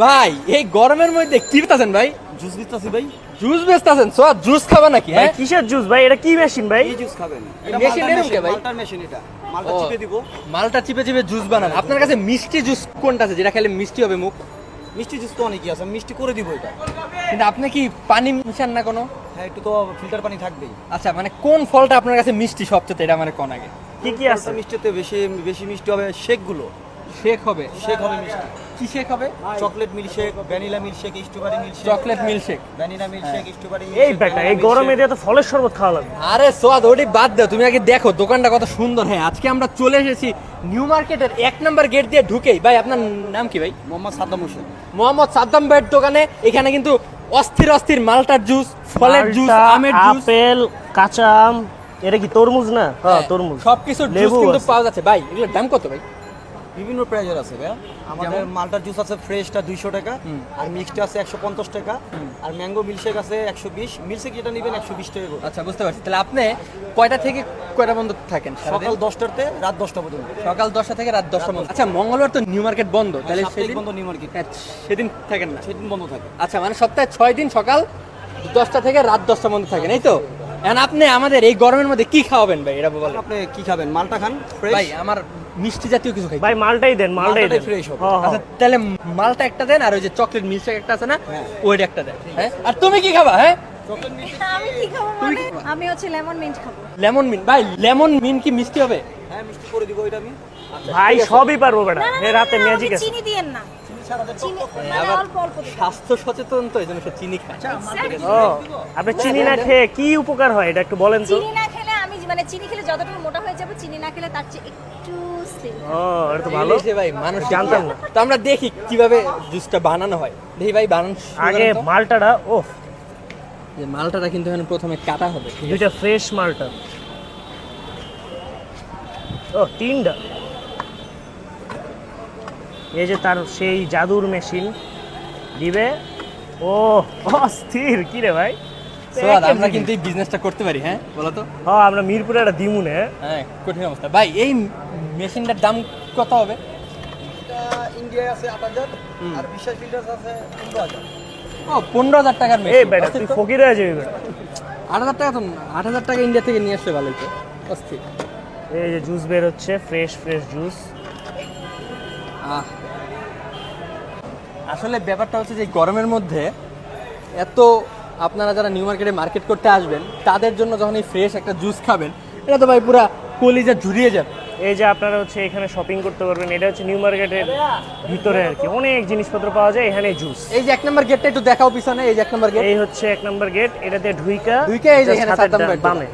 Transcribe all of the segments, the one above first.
ভাই এই গরমের মধ্যে কি বেচতেছেন ভাই? জুস দিতেছি ভাই। জুস বেচতেছেন? সো জুস খাবে নাকি ভাই হ্যাঁ? কিসের জুস ভাই? এটা কি মেশিন ভাই? এই জুস খাবেন। এই machine এরকম কে ভাই? মালটার মেশিন এটা। মালটা চিপে দিব। মালটা চিপে চিপে জুস বানান। আপনার কাছে মিষ্টি জুস কোনটা আছে? যেটা খেলে মিষ্টি হবে মুখ? মিষ্টি জুস তো অনেকই আছে মিষ্টি করে দিব এটা। কিন্তু আপনি কি পানি মিশান না কোনো? হ্যাঁ একটু তো ফিল্টার পানি থাকবেই। আচ্ছা মানে কোন ফলটা আপনার কাছে মিষ্টি সবচেয়ে? এটা মানে কোন আগে? কি কি আছে? মিষ্টিতে বেশি বেশি মিষ্টি হবে? শেকগুলো শেক হবে। শেক হবে মিষ্টি। কি শেক হবে? Chocolate milk shake vanilla milk shake strawberry milk shake chocolate milk shake vanilla milk shake strawberry এই বেটা এই গরমে দিয়ে তো ফলের শরবত খাওয়া লাগবে। আরে সোয়াদ ওটি বাদ দাও তুমি আগে দেখো দোকানটা কত সুন্দর। হ্যাঁ আজকে আমরা চলে এসেছি নিউ মার্কেটের এক নাম্বার গেট দিয়ে ঢুকেই। ভাই আপনার নাম কি ভাই? মোহাম্মদ সাদ্দাম হোসেন। মোহাম্মদ সাদ্দাম ভাইয়ের দোকানে এখানে কিন্তু অস্থির অস্থির মালটার জুস ফলের জুস আমের জুস। আপেল কাঁচা আম এটা কি তরমুজ না? হ্যাঁ তরমুজ। সবকিছু জুস লেবু কিন্তু পাওয়া যাচ্ছে। ভাই এগুলোর দাম কত ভাই? বিভিন্ন প্রাইজের আছে ভাইয়া। আমাদের মালটার জুস আছে ফ্রেশটা দুইশো টাকা আর মিক্সটা আছে একশো পঞ্চাশ টাকা আর ম্যাঙ্গো মিল্কশেক আছে একশো বিশ। মিল্কশেক যেটা নেবেন একশো বিশ টাকা আচ্ছা বুঝতে পারছি। তাহলে আপনি কয়টা থেকে কয়টা পর্যন্ত থাকেন? সকাল দশটাতে রাত দশটা পর্যন্ত। সকাল দশটা থেকে রাত দশটা পর্যন্ত। আচ্ছা মঙ্গলবার তো নিউ মার্কেট বন্ধ। তাহলে সাপ্তাহিক সেদিন বন্ধ নিউ মার্কেট হ্যাঁ, সেদিন থাকেন না। সেদিন বন্ধ থাকে। আচ্ছা মানে সপ্তাহে ছয় দিন সকাল দশটা থেকে রাত দশটা পর্যন্ত থাকেন এই তো? এখন আপনি আমাদের এই গরমের মধ্যে কি খাওয়াবেন ভাই? এটা বলেন। আপনি কি খাবেন? মালটা খান? ভাই আমার মিষ্টি জাতীয় কিছু খাই। ভাই মালটাই দেন মালটাই দেন। fresh হবে। হ্যাঁ, হ্যাঁ। আচ্ছা তাহলে মালটা একটা দেন আর ওই যে চকলেট মিল্কশেক একটা আছে না হ্যাঁ। ওইটা একটা দেন হ্যাঁ? আর তুমি কি খাবা হ্যাঁ? আমি কি খাব মানে? আমি হচ্ছে লেমন মিন্ট খাব। লেমন মিন ভাই লেমন মিন কি মিষ্টি হবে? হ্যাঁ মিষ্টি করে দিব এটা আমি। ভাই সবই পারব বেটা। হাতে ম্যাজিক আছে। চিনি দিয়েন না। চিনি মানে আবার অল্প অল্প দিবেন। স্বাস্থ্য সচেতন তো এই জন্য সে চিনি খায়। ও আপনি চিনি না খেয়ে কি উপকার হয়? এটা একটু বলেন তো। চিনি না খেলে আমি মানে চিনি খেলে যতটুকু মোটা হয়ে যাব চিনি না খেলে তার চেয়ে একটু slim। ও এটা তো ভালো। এগুলোই যে ভাই মানুষ জানতাম না। তো আমরা দেখি কীভাবে জুসটা বানানো হয়। দেখি ভাই বানান শুরু আগে তো। মালটাটা ও যে মালটাটা কিন্তু এখানে প্রথমে কাটা হবে দুইটা ফ্রেশ মালটা। ও তিনটা। এই যে তার সেই জাদুর মেশিন দিবে। ও অস্থির কি রে ভাই? আমরা কিন্তু এই বিজনেসটা করতে পারি হ্যাঁ? বলো তো। হ্যাঁ আমরা মিরপুরে একটা দিমুনে। হ্যাঁ কঠিন অবস্থা। ভাই এই মেশিনটার দাম কত হবে? এটা ইন্ডিয়ায় আছে আট হাজার আর বিশ্বাস ফিল্টার আছে পনেরো হাজার। ও পনেরো হাজার টাকার এই মেশিন বেটা তুই ফকির হয়ে যাবি বেটা। আট হাজার টাকা তো আট হাজার টাকা ইন্ডিয়া থেকে নিয়ে অস্থির। এই যে জুস বের হচ্ছে ফ্রেশ ফ্রেশ জুস আহ। আসলে ব্যাপারটা হচ্ছে যে গরমের মধ্যে এত আপনারা যারা নিউ মার্কেটে মার্কেট করতে আসবেন তাদের জন্য যখন এই ফ্রেশ একটা জুস খাবেন এটা তো ভাই পুরা কলিজা ঝুরিয়ে যাবে। এই যে আপনারা হচ্ছে এখানে শপিং করতে পারবেন এটা হচ্ছে নিউ মার্কেটের ভিতরে আর কি। অনেক জিনিসপত্র পাওয়া যায় এখানে জুস এই যে এক নম্বর গেটটা একটু দেখাও পিছনে এই যে এক নম্বর গেট এই হচ্ছে এক নম্বর গেট এটাতে ঢুইকা ঢুইকা এই যে এখানে সাদ্দাম ডা- বামে।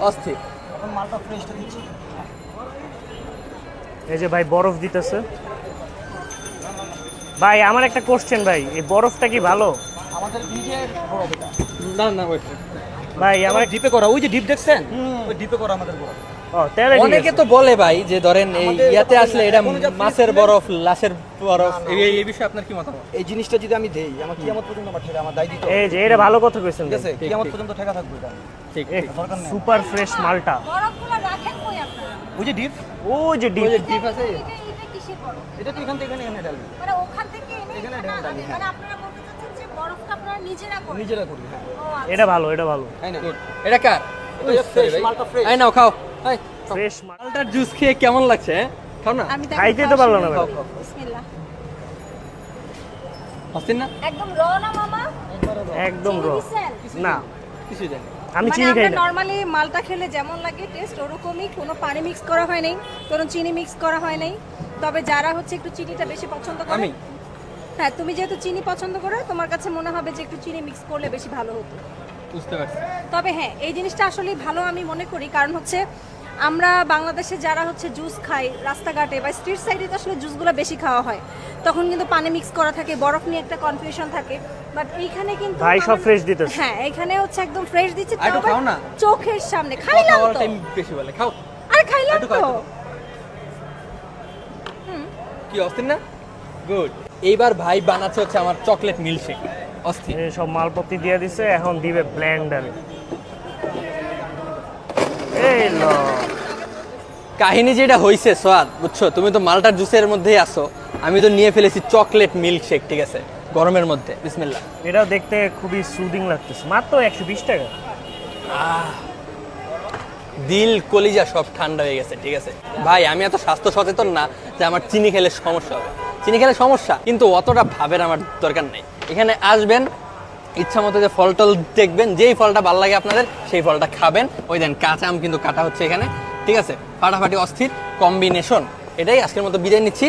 অস্থির। এখন মালটা ফ্রেশটা দিচ্ছি। এই যে ভাই বরফ দিতেছে। ভাই আমার একটা কোশ্চেন ভাই এই বরফটা কি ভালো? আমাদের নিজের বরফ এটা। না না ওয়েট ভাই আমার ডিপে করা ওই যে ডিপ দেখছেন? ওই ডিপে করা আমাদের বরফ। অনেকে তো বলে ভাই যে ধরেন এই ইয়াতে আসলে এটা মাছের বরফ লাশের বরফ। এই এই বিষয়ে আপনার কি মতামত? এই জিনিসটা যদি আমি দেই আমার কিয়ামত পর্যন্ত আমার ঠেকা আমার দায় দিতে এই যে এটা ভালো কথা কইছেন ঠিক আছে কিয়ামত পর্যন্ত ঠেকা থাকবে এটা। ঠিক সুপার ফ্রেশ মালটা। বরফগুলো রাখেন কই আপনারা? ওই যে ডিপ? ওই যে ডিপ ওই যে ডিপ আছে। কিসের বরফ। এটা তো এখান থেকে এখানে এখানে ঢালবে। মানে ওখান থেকে এনে এখানে এখানে ঢেলে ডালি, আনেন। মানে আপনারা বলতে চাচ্ছেন যে বরফটা আপনারা নিজেরা করেন নিজেরা করি হ্যাঁ। আচ্ছা। এটা ভালো এটা ভালো। তাই না? এটা কার? এটা fresh, মালটা। এই নাও খাও। এই ফ্রেশ মালটার জুস খেয়ে কেমন লাগছে হ্যাঁ? খাও না। খাইতে তো না। ভাই। বিসমিল্লাহ। অস্থির না? একদম র না মামা? একদম র না। জানি আমি মানে চিনি খাই না। নরমালি মালটা খেলে যেমন লাগে টেস্ট ওরকমই। কোনো পানি মিক্স করা হয় নাই। কোনো চিনি মিক্স করা হয় নাই। তবে যারা হচ্ছে একটু চিনিটা বেশি পছন্দ করে আমি? হ্যাঁ তুমি যেহেতু চিনি পছন্দ করো তোমার কাছে মনে হবে যে একটু চিনি মিক্স করলে বেশি ভালো হতো। বুঝতে পারছি। তবে হ্যাঁ এই জিনিসটা আসলে ভালো আমি মনে করি কারণ হচ্ছে আমরা বাংলাদেশে যারা হচ্ছে জুস খাই রাস্তাঘাটে বা স্ট্রিট সাইডে তো আসলে জুসগুলো বেশি খাওয়া হয়। তখন কিন্তু পানি মিক্স করা থাকে বরফ নিয়ে একটা কনফিউশন থাকে। বাট এইখানে কিন্তু ভাই সব ফ্রেশ দিতে হ্যাঁ এখানে হচ্ছে একদম ফ্রেশ দিচ্ছে তাও খাও না। চোখের সামনে। খাইলাম তো। টাইম বেশি বলে খাও। আরে খাইলাম তো। কি অস্থির না? গুড এইবার ভাই বানাচ্ছে হচ্ছে আমার চকলেট মিল্কশেক অস্থির। সব মালপত্তি দিয়ে দিছে এখন দিবে ব্লেন্ডারে এই ল। কাহিনী যেটা হয়েছে সোয়াদ বুঝছ? তুমি তো মালটার জুসের মধ্যেই আসো আমি তো নিয়ে ফেলেছি চকলেট মিল্ক শেক ঠিক আছে? গরমের মধ্যে বিসমিল্লা এটাও দেখতে খুবই সুদিং লাগতেছে। মাত্র একশো বিশ টাকা। দিল, কলিজা সব ঠান্ডা হয়ে গেছে, ঠিক আছে? ভাই, আমি এত স্বাস্থ্য সচেতন না যে আমার চিনি খেলে সমস্যা হবে। চিনি খেলে সমস্যা, কিন্তু অতটা ভাবের আমার দরকার নেই। এখানে আসবেন, ইচ্ছা মতো যে ফল টল দেখবেন, যেই ফলটা ভালো লাগে আপনাদের, সেই ফলটা খাবেন। ওই দেন, কাঁচা আম কিন্তু কাটা হচ্ছে এখানে, ঠিক আছে? ফাটাফাটি অস্থির কম্বিনেশন। এটাই আজকের মতো বিদায় নিচ্ছি।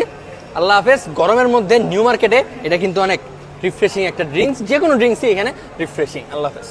আল্লাহ হাফেজ, গরমের মধ্যে নিউ মার্কেটে এটা কিন্তু অনেক রিফ্রেশিং একটা ড্রিঙ্কস যে কোনো ড্রিঙ্কসই এখানে রিফ্রেশিং আল্লাহ হাফেজ।